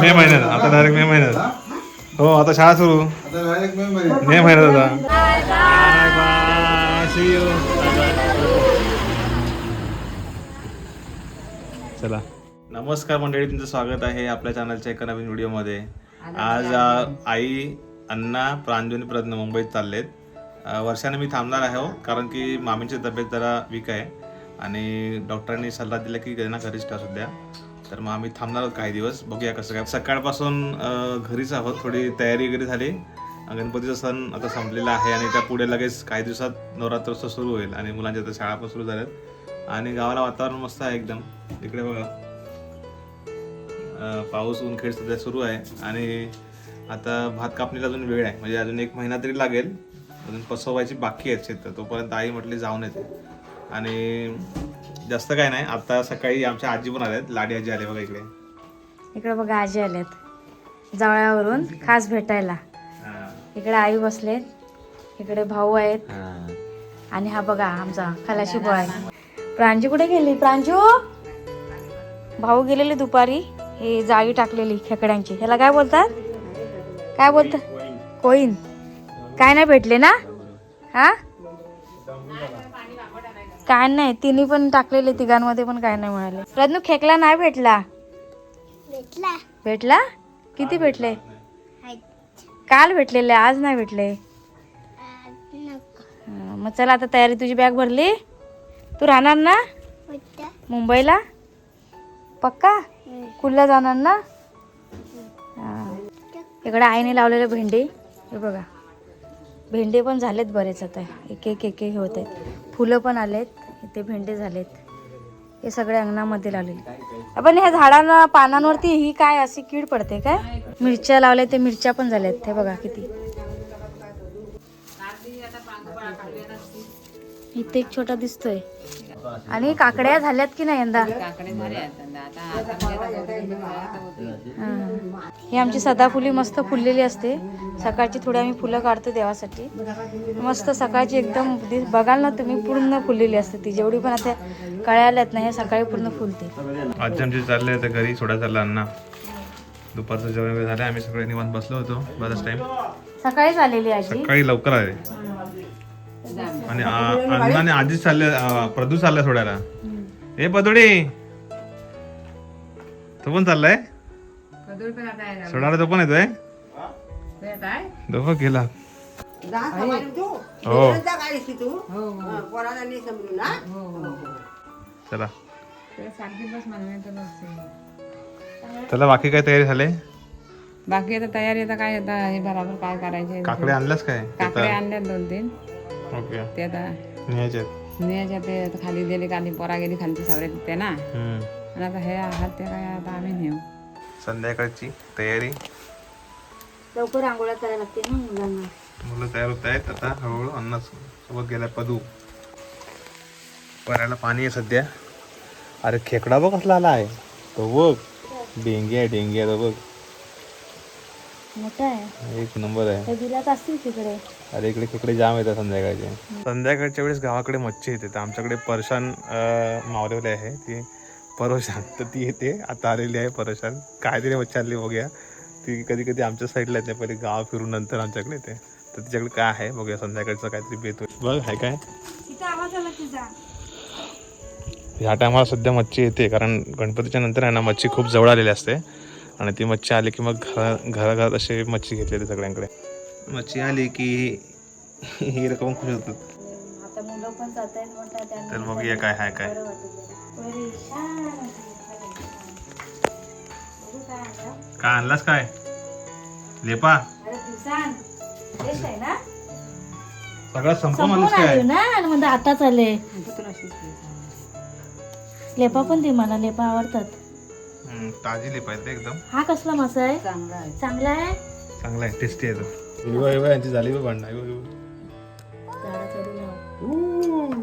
मे महिन्यात. आता डायरेक्ट मे महिन्यात. हो? आता शाळा सुरू. मे महिन्यात. चला. नमस्कार मंडळी तुमचं स्वागत आहे आपल्या चॅनलच्या एका नवीन व्हिडिओमध्ये आज आई अण्णा प्रांजली प्रज्ञ मुंबईत चाललेत. आहेत वर्षाने मी थांबणार आहे हो कारण की मामींची तब्येत जरा वीक आहे. आणि डॉक्टरांनी सल्ला दिला की त्यांना घरीच ठेवा सध्या. तर मग आम्ही थांबणार आहोत काही दिवस. बघूया कसं काय. सकाळपासून घरीच आहोत. थोडी तयारी वगैरे झाली. गणपतीचा सण आता संपलेला आहे आणि त्या पुढे लगेच काही दिवसात नवरात्रोत्सव सुरू होईल आणि मुलांच्या आता शाळा पण सुरू झाल्यात. आणि गावाला वातावरण मस्त आहे एकदम. इकडे बघा. पाऊस ऊन खेळ सध्या सुरू आहे. आणि आता भात कापणीला अजून वेळ आहे. म्हणजे अजून एक महिना तरी लागेल. अजून पसवायची बाकी आहेत शेत. तोपर्यंत आई म्हटली जाऊन येते. आणि जास्त काय नाही. आता सकाळी आमच्या आजी पण आल्यात. लाडी आजी आले बघा इकडे. इकडे बघा आजी आल्यात. जवळावरून खास भेटायला. इकडे आई बसलेत इकडे भाऊ आहेत. आणि हा बघा आमचा खलाशी बॉय प्रांजू कुठे गेली? प्रांजू? भाऊ गेलेले दुपारी. हे जाळी टाकलेली खेकड्यांची. ह्याला काय बोलतात? काय बोलतात कोईन काय नाही भेटले ना? हा? काय नाही तिन्ही पण टाकलेले तिघांमध्ये पण काय नाही मिळाले. रत्नू खेकला नाही भेटला? भेटला. भेटला? किती भेटले? काल भेटलेले आज नाही भेटले. मग चला आता तयारी तुझी बॅग भरली. तू राहणार ना? मुंबईला? पक्का? कुल्ला जाणार ना. इकडे आईने लावलेले भेंडे. हे बघा. भेंडे पण झालेत बरेच आता. एक एक एक एक होत. आहेत फुलं पण आलेत. इथे भेंडे झालेत. हे सगळे अंगणामध्ये लावलेले. आपण ह्या झाडांना पानांवरती ही काय अशी कीड पडते काय? मिरच्या लावल्या ते मिरच्या पण झाल्यात. हे बघा किती. इथे एक छोटा दिसतोय. आणि काकड्या झाल्यात की नाही यंदा? हा. ही आमची सदाफुली मस्त फुललेली असते. सकाळची थोडी आम्ही फुलं काढतो देवासाठी. मस्त सकाळची एकदम बघाल ना तुम्ही पूर्ण फुललेली असते ती. जेवढी पण आता कळ्या आल्यात ना हे सकाळी पूर्ण फुलते. आजी आमची चालले तर घरी सोडा चालला अण्णा. दुपारचं जेवण वगैरे झालं आम्ही सगळे निवांत बसलो होतो बराच टाइम सकाळीच आलेली आजी. सकाळी लवकर आले. आणि अण्णाने आधीच चालले प्रदू चाललाय सोडायला. ए पदोडी! तो पण चाललाय? सोडायला तो पण येतोय? तो. पण गेला हो चला. चला बाकी काय तयारी झाले? बाकी आता तयारी आता काय आता हे बराबर काय करायचे? काकडे आणल्यास काय? काकडे आणल्यात दोन तीन ओके. ते आता न्यायचे. आहेत. न्यायच्या ते आता खाली गेले खाली पोरा गेली खालची सावरे ते ना. हम्म. आणि आता हे आहात ते काय आता आम्ही नेऊ. संध्याकाळची तयारी. लवकर आंघोळ्या करायला लागते ना मुलांना. मुलं तयार होत आहेत आता हळूहळू अण्णा सोबत गेला पदू. परायला पाणी आहे सध्या. अरे खेकडा बघ कसला आला आहे. तो बघ. डेंगी आहे डेंगी आहे तो बघ. मोठा आहे. एक नंबर आहे. बिलात असतील तिकडे. अरे इकडे खेकडे जाम येतात संध्याकाळचे. संध्याकाळच्या वेळेस गावाकडे मच्छी येते. तर आमच्याकडे परशान मावलेली आहे. ती परोशान तर ती येते. आता आलेली आहे परोशान. काहीतरी मच्छी आणली बघूया. ती कधी कधी आमच्या साईडला येते पहिले गाव फिरून नंतर आमच्याकडे येते. तर तिच्याकडे काय आहे बघूया. संध्याकाळचं काहीतरी बेत बघ आहे काय? ह्या टायमाला सध्या मच्छी येते कारण गणपतीच्या नंतर आहे ना मच्छी खूप जवळ आलेली असते. आणि ती मच्छी आली की मग घरा घराघरात असे मच्छी घेतलेली सगळ्यांकडे. मच्छी आली की ही रक्कम खुश होतात. आता तर बघूया काय आहे काय? काय आणलं? काय आणलास काय? लेपा? अरे दिवसान. फ्रेश आहे ना? सगळं संपवून आणलास काय? ना? म्हणजे आताच आले. लेपा पण दे मला लेपा आवडतात. ताजी ते एकदम. हा कसला मासा आहे? चांगला आहे. चांगला आहे? चांगला आहे टेस्टी आहे तो. युवा युवा यांची झाली बघ भांडणं. लाव.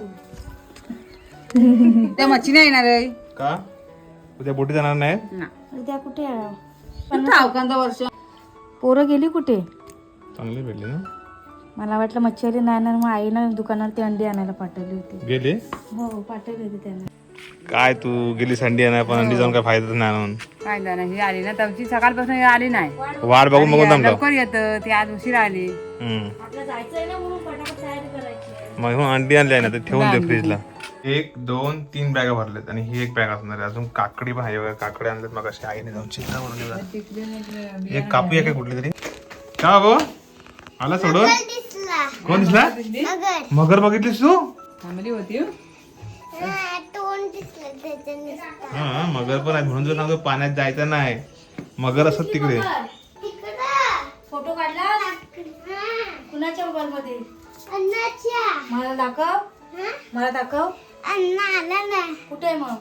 त्या मच्छी नाही येणार आहे. का? उद्या बोटी जाणार नाही? ना. उद्या कुठे वर्ष. पोरं गेली कुठे? चांगली भेटली ना? मला वाटलं मच्छी नाही ना मग आईनं दुकानावर ती अंडी आणायला पाठवली होती. गेली? हो पाठवली होती त्यांना. काय तू गेली अंडी आणा पण अंडी जाऊन काय फायदा नाही म्हणून काय झालं ही आली ना तवची सकाळपासून आली नाही. वाट बघून बघून थांबलो. लवकर येतं ती आज उशीर आली. हम्म. आपलं जायचंय ना म्हणून पटापट तयारी करायची. मग म्हणून अंडी आणली आहे ना ते ठेवून दे फ्रीजला एक दोन तीन बॅगा भरलेत आणि ही एक बॅग असणार आहे. अजून काकडी पण आहे बघा काकडी आणलेत. मग अशी आईने जाऊन चिंता म्हणून घेऊन एक कापूया काय कुठली तरी. का बो आला सोडून? कोण दिसला? मगर. बघितलीस तू? थांबली होती हो. हा मगर पण आहे. म्हणून तुला सांगतो पाण्यात जायचं नाही. मगर असत तिकडे. फोटो काढला कुणाच्या मोबाईल मध्ये? मला दाखव. मला दाखव. कुठे आहे मग?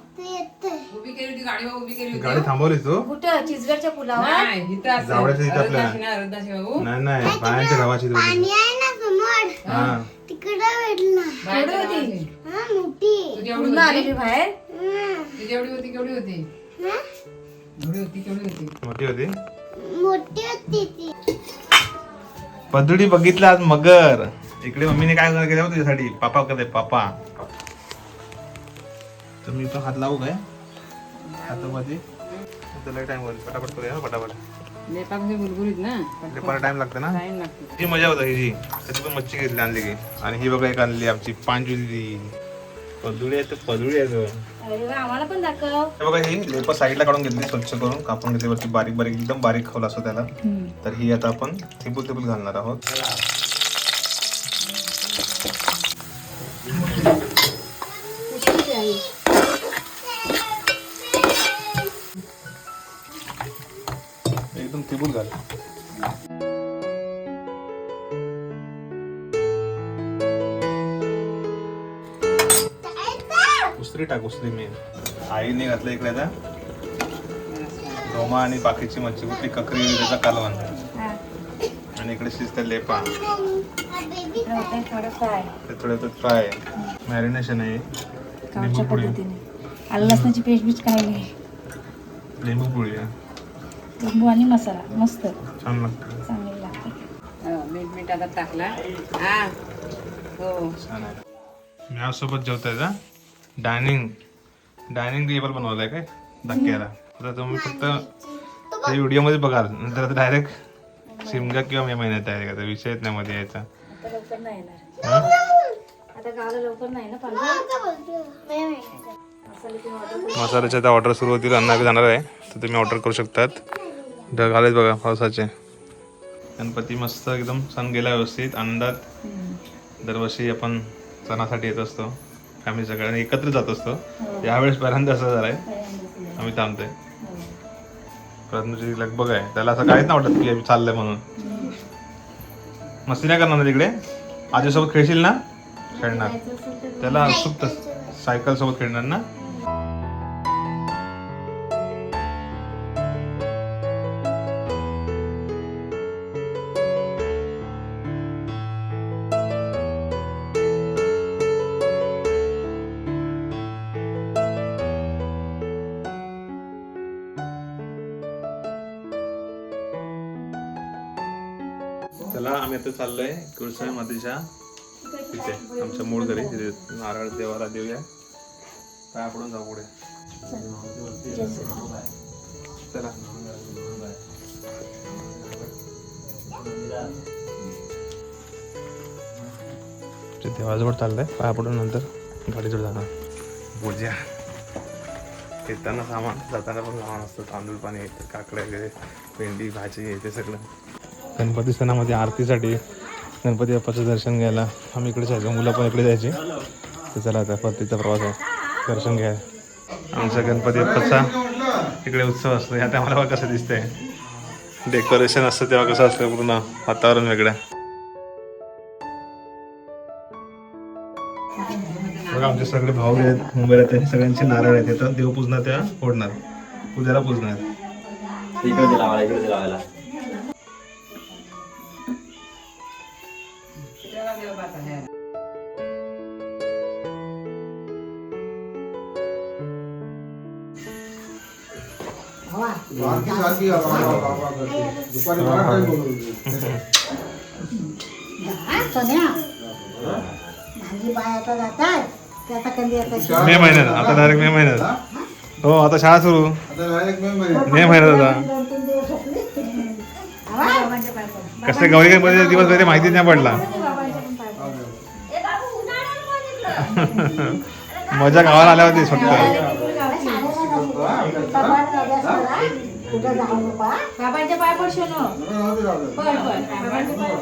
उभी केली होती गाडी उभी केली होती. गाडी थांबवलीस तू? कुठं? चिचगडच्या पुलावर? नाही इथं असं. जावळ्याच्या इथं आपल्या. अरदाशी ना, अरदाशी बाबू नाही नाही पाण्याच्या गावाची तेवढी. हा बाहेरच्या गावाची. तुझी एवढी पूर्ण आलेली बाहेर. तुझी एवढी होती केवढी होती? एवढी होती केवढी होती? मोठी होती? पदुडी बघितला आज मगर. इकडे मम्मीने काय केलं होतं तुझ्यासाठी? पापा कधी पापा. तर मी पण हात लावू काय? हातामध्ये? त्याला टाइम होईल पटापट करूया ना पटापट. लेपा कशी गुलगुलीत ना. ते मला टाइम लागतं ना? टाइम लागतो. ही मजा होता ही त्याची पण मच्छी घेतली आणली की. आणि ही बघा एक आणली आमची पांजुली. पदुडी आहे तर पदुडी आहे आम्हाला पण दाखव. हे बघा ही लेप साईडला काढून घेतली स्वच्छ करून. कापून घेतली वरती बारीक बारीक एकदम बारीक खोल असतो त्याला. तर ही आता आपण थिबूल थिबूल घालणार आहोत. थिबूल घाल. उसरी टाक उसरी मी आईने घातलं इकडे आता. रोमा आणि बाकीची मच्छी कुठली? ककरी वगैरे त्याचा कालवण. हा, आणि इकडे शिजते लेपा ते थोडं फ्राय मॅरिनेशन आहे. लिंबू पुळी आलं लसणाची पेस्ट बीच काही नाही लिंबू पुळी आहे लिंबू आणि मसाला. मस्त. छान लागतं. चांगली लागते. मीठ मीठ आता टाकला. हा. हो. छान आहे मी यासोबत जेवताय का डायनिंग डायनिंग टेबल बनवलाय काय? धक्क्याला. आता तुम्ही फक्त ते व्हिडिओमध्ये बघाल नंतर डायरेक्ट शिमगा किंवा मे महिन्यात डायरेक्ट आता विषयच नाही मध्ये यायचा. आता लवकर नाही येणार. हं? आता गावाला लवकर नाही ना मसाल्याच्या आता ऑर्डर सुरू होतील अण्णा जाणार आहे. तर तुम्ही ऑर्डर करू शकतात. ढग आलेत बघा पावसाचे. गणपती मस्त एकदम सण गेला व्यवस्थित. आनंदात दरवर्षी आपण सणासाठी येत असतो. फॅमिली सगळ्यांनी एकत्र जात असतो. यावेळेस पहिल्यांदा असं झालं आहे आम्ही थांबतोय. परत लगभग लगबग आहे. त्याला असं काहीच नाही वाटत की आम्ही चाललंय म्हणून. मस्ती नाही करणार ना तिकडे? आजीसोबत खेळशील ना? खेळणार. त्याला उत्सुकत सायकल सोबत खेळणार ना? चला आम्ही आता चाललोय कुळसाई मातीच्या तिथे आमच्या मूळ घरी तिथे नारळ देवाला देऊया. पाया पडून जाऊ पुढे. चला. देवाजवळ चाललंय. पाया पडून नंतर गाडीजवळ जाणार. पूजा. येताना सामान जाताना पण सामान असतं. तांदूळ पाणी काकड्या वगैरे भेंडी भाजी हे ते सगळं. गणपती सणामध्ये आरतीसाठी गणपती बाप्पाचं दर्शन घ्यायला. आम्ही इकडे जायचो मुलं पण इकडे जायची. तर चला आता परतीचा प्रवास आहे. दर्शन घ्या. आमचा गणपती बाप्पाचा इकडे उत्सव असतो ह्यात आम्हाला बघा कसं दिसतंय. डेकोरेशन असतं तेव्हा कसं असतं पूर्ण वातावरण वेगळं. बघा आमचे सगळे भाऊ आहेत मुंबईला त्यांनी सगळ्यांचे नारळ आहेत. देव पूजणार त्या फोडणार. उद्याला पूजणार. दुपारी मला काय बोलवलं असतं ना माझी बाय आता जातात ते आता कधी आता मे महिन्यात आता डायरेक्ट मे महिन्यात. हो? आता शाळा सुरू. मे महिन्यात. आता दोन तीन दिवस होते कसं गौरी गणपतीचा दिवस वगैरे माहिती नाही पडला. मजा गावाला आल्या होती फक्त कुठं जाऊ नका बाबांच्या पाय पडशो ना? बाबांच्या पाय.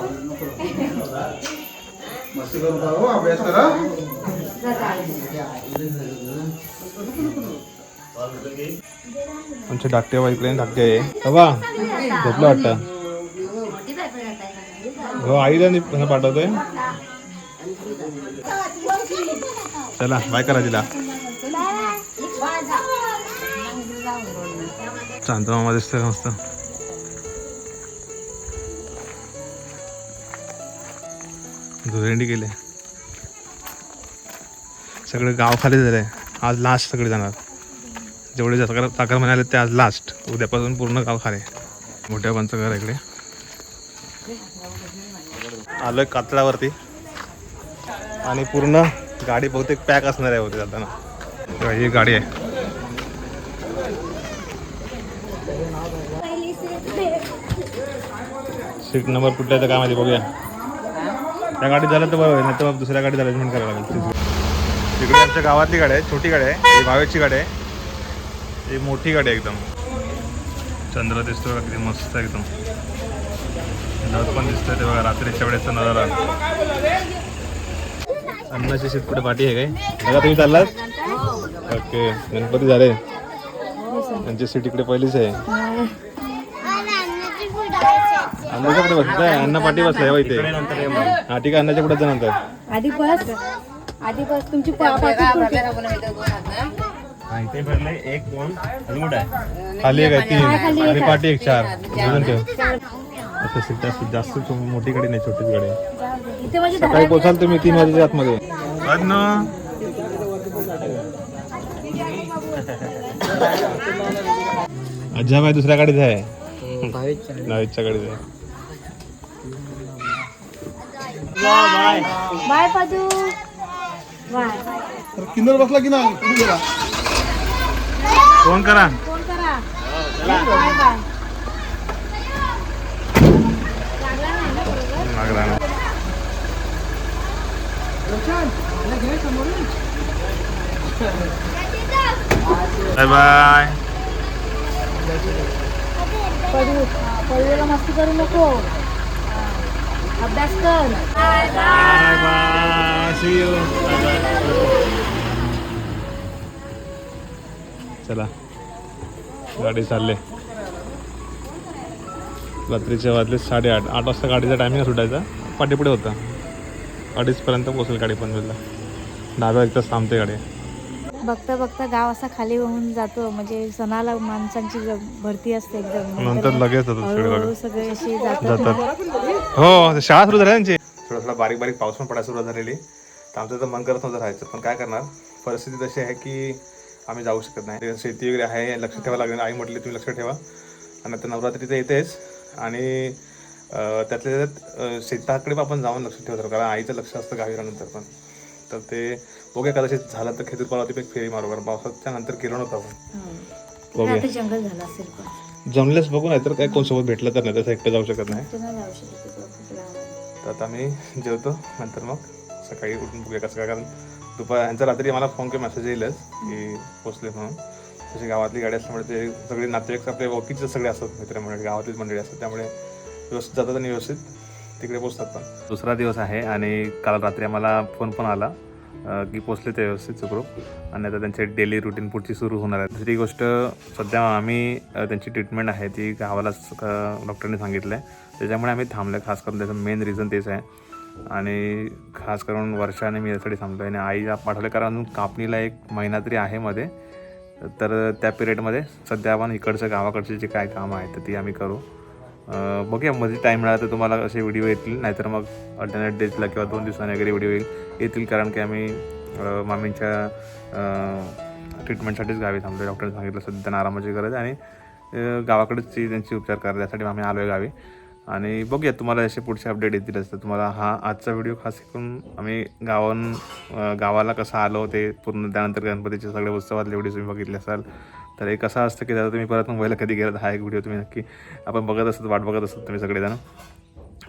मस्ती करू हो, अभ्यास करा. आमचे धाकटे आहे. बाबा झोपलं वाटतं? हो आईला नि- ह्यांना पाठवतोय. चला बाय करा तिला. शांत मामा दिसतोय मस्त धुरेंडी गेले सगळे गाव खाली झाले. आज लास्ट सगळे जाणार. जेवढे चाकर चाकर म्हणाले ते आज लास्ट उद्यापासून पूर्ण गाव खाली. मोठ्या पंच घर इकडे. आलोय कातळावरती. आणि पूर्ण गाडी बहुतेक पॅक असणार आहे होते जाताना. ही गाडी आहे. सीट नंबर कुठल्या तर काय माहिती बघूया. त्या गाडीत झालं तर बरोबर नाही तर मग दुसऱ्या गाडीत अरेंजमेंट करावं लागेल. तिकडे आमच्या गावातली गाडी आहे छोटी गाडी आहे ही भावेची गाडी आहे. ही मोठी गाडी आहे एकदम. चंद्र दिसतो बघा किती मस्त आहे एकदम. ढग पण दिसतोय ते बघा रात्रीच्या वेळेचा नजारा. अन्नाची सीट कुठे पाठी आहे काय? दादा तुम्ही चाललात? ओके गणपती झाले. त्यांची सीट इकडे पहिलीच आहे. अन्नाच्या पुढे अण्णा पाठी बसलाय इथे. हा ठीक आहे अन्नाच्या पुढे जा नंतर? आधी बस. आधी बस. तुमची पा- पाठी कुठे? खाली एक आहे तीन. आणि पाठी एक चार. ठेव सीट जास्त जास्त मोठी गाडी नाही छोटीच गाडी आहे. इथे माझी सकाळी पोचाल तुम्ही तीन वाजेच्या आतमध्ये. अज्जा बाई दुसऱ्या गाडीत आहे. नावीच्या गाडीत आहे. बाय पाजू बाय तर किन्नर बसला की नाही? कुठे गेला फोन करा. फोन करा. Bye bye. लागला ना. Bye bye. पडू पडूला मस्ती करू नको. अभ्यास कर. बाय बाय सी यू चला. गाडी चालले. रात्रीचे वाजले साडेआठ. आठ वाजता गाडीचा टायमिंग सुटायचा. पाठीपुढे होता. अडीचपर्यंत पोहोचेल गाडी पनवेलला डाव्या एक तास थांबते गाडी. बघता बघता गाव असा खाली होऊन जातो. म्हणजे सणाला माणसांची भरती असते एकदम. नंतर लगेच हळूहळू सगळे असे जातात. हो शाळा सुरू झाल्या त्यांची थोडा थोडा बारीक बारीक पाऊस पण पडायला सुरुवात झालेली. तर आमचं तर मन करत नव्हतं राहायचं. पण काय करणार? परिस्थिती तशी आहे की आम्ही जाऊ शकत नाही. शेती वगैरे आहे लक्ष ठेवावं लागेल. आई म्हटली तुम्ही लक्ष ठेवा. आणि आता नवरात्री तर येतेच. आणि त्यातल्या त्यात शेताकडे पण आपण जाऊन लक्ष ठेवत. कारण आईचं लक्ष असतं गावी नंतर पण. तर ते बघूया कदाचित झालं तर खेतूर पालावती एक फेरी मारू कारण पावसाच्या नंतर गेलो नव्हतो आपण. बघूया. आता जंगल झालं असेल पण. जमलेच बघू नाही तर काय कोण सोबत भेटलं तर नाही तसं एकटं जाऊ शकत नाही. तर आता आम्ही जेवतो नंतर मग सकाळी उठून बघूया कसं काय कारण दुपार ह्यांचा रात्री मला फोन किंवा मेसेज येईलच की पोचले म्हणून. तशी गावातली गाडी असल्यामुळे ते सगळे नातेवाईक आपले ओळखीचे सगळे असतात मित्रमंडळी गावातलीच मंडळी असतात त्यामुळे व्यवस्थित जातात आणि व्यवस्थित तिकडे पोचतात पण. दुसरा दिवस आहे आणि काल रात्री आम्हाला फोन पण आला की पोचले ते व्यवस्थित सुखरूप आणि आता त्यांचे डेली रुटीन पुढची सुरू होणार आहे. दुसरी गोष्ट सध्या आम्ही त्यांची ट्रीटमेंट आहे ती गावालाच डॉक्टरने सांगितलं आहे त्याच्यामुळे आम्ही थांबलं खास करून त्याचं मेन रिझन तेच आहे. आणि खास करून वर्षाने मी यासाठी थांबलो आहे आणि आई पाठवले कारण अजून कापणीला एक महिना तरी आहे मध्ये. तर त्या पिरियडमध्ये सध्या आपण इकडचं गावाकडचे जे काय कामं आहेत तर ती आम्ही करू. बघूया मध्ये टाईम मिळाला तर तुम्हाला असे व्हिडिओ येतील. नाहीतर मग अल्टरनेट डेजला किंवा दोन दिवसांनी वगैरे व्हिडिओ येईल येतील. कारण की आम्ही मामींच्या ट्रीटमेंटसाठीच गावी थांबलो डॉक्टरने सांगितलं सध्या त्यांना आरामाची गरज आणि गावाकडेच ती त्यांची उपचार करा त्यासाठी आम्ही आलो आहे गावी. आणि बघूया तुम्हाला असे पुढचे अपडेट येतील असतं तुम्हाला हा आजचा व्हिडिओ खास करून आम्ही गावान गावाला कसं आलो ते पूर्ण. त्यानंतर गणपतीचे सगळे उत्सवातले व्हिडिओ तुम्ही बघितले असाल. तर एक असं असतं की दादा तुम्ही परत मुंबईला कधी गेलात हा एक व्हिडिओ तुम्ही नक्की आपण बघत असत वाट बघत असत तुम्ही सगळेजण.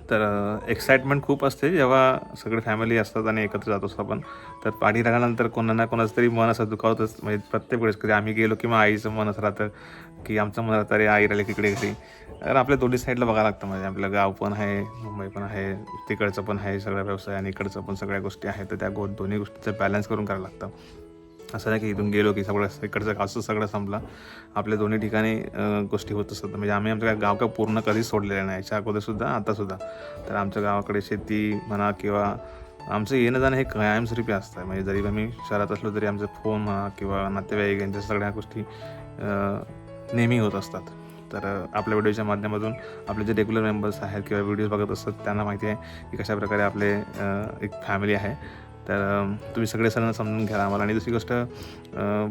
तर एक्साइटमेंट खूप असते जेव्हा सगळे फॅमिली असतात आणि एकत्र जात असतो आपण. तर पाठी राहिल्यानंतर कोणा ना कोणाचं तरी मन असं दुखावतच म्हणजे प्रत्येक वेळेस कधी आम्ही गेलो किंवा आईचं मन असं राहतं की आमचं मन राहतं अरे आई राहिले तिकडे घरी. तर आपल्या दोन्ही साईडला बघावं लागतं. म्हणजे आपलं गाव पण आहे मुंबई पण आहे तिकडचं पण आहे सगळा व्यवसाय आणि इकडचं पण सगळ्या गोष्टी आहेत. तर त्या गो दोन्ही गोष्टीचं बॅलन्स करून करावं लागतं. असं नाही की इथून गेलो की सगळं इकडचं गावचं सगळं संपलं. आपल्या दोन्ही ठिकाणी गोष्टी होत असतात. म्हणजे आम्ही आमचं गाव काय पूर्ण कधीच सोडलेलं नाही. याच्या अगोदरसुद्धा आतासुद्धा तर आमच्या गावाकडे शेती म्हणा किंवा आमचं येणं जाणं हे कायमस्वरूपी असतं. म्हणजे जरी आम्ही शहरात असलो तरी आमचं फोन म्हणा किंवा नातेवाईक यांच्या सगळ्या गोष्टी नेहमी होत असतात. तर आपल्या व्हिडिओच्या माध्यमातून आपले जे रेग्युलर मेंबर्स आहेत किंवा व्हिडिओज बघत असतात त्यांना माहिती आहे की कशाप्रकारे आपले एक फॅमिली आहे. तर तुम्ही सगळे सण समजून घ्या आम्हाला. आणि दुसरी गोष्ट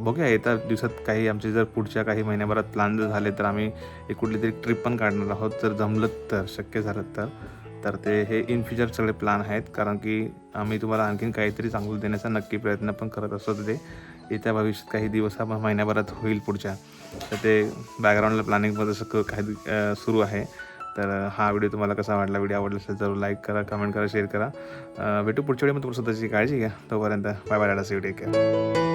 बघूया येत्या दिवसात काही आमचे जर पुढच्या काही महिन्याभरात प्लॅन जर झाले तर आम्ही एक कुठली तरी ट्रिप पण काढणार आहोत. जर जमलं तर शक्य झालं तर. तर ते हे इन फ्युचर सगळे प्लॅन आहेत. कारण की आम्ही तुम्हाला आणखीन काहीतरी चांगलं देण्याचा नक्की प्रयत्न पण करत असतो ते येत्या भविष्यात काही दिवस आपण महिन्याभरात होईल पुढच्या. तर ते बॅकग्राऊंडला प्लॅनिंगमध्ये सगळं काही सुरू आहे. तर हा व्हिडिओ तुम्हाला कसा वाटला? व्हिडिओ आवडला असेल तर लाईक करा कमेंट करा शेअर करा. भेटू पुढच्या मग तुम्हाला स्वतःची काळजी घ्या. तोपर्यंत बाय बाय डाटा सी टेक केअर.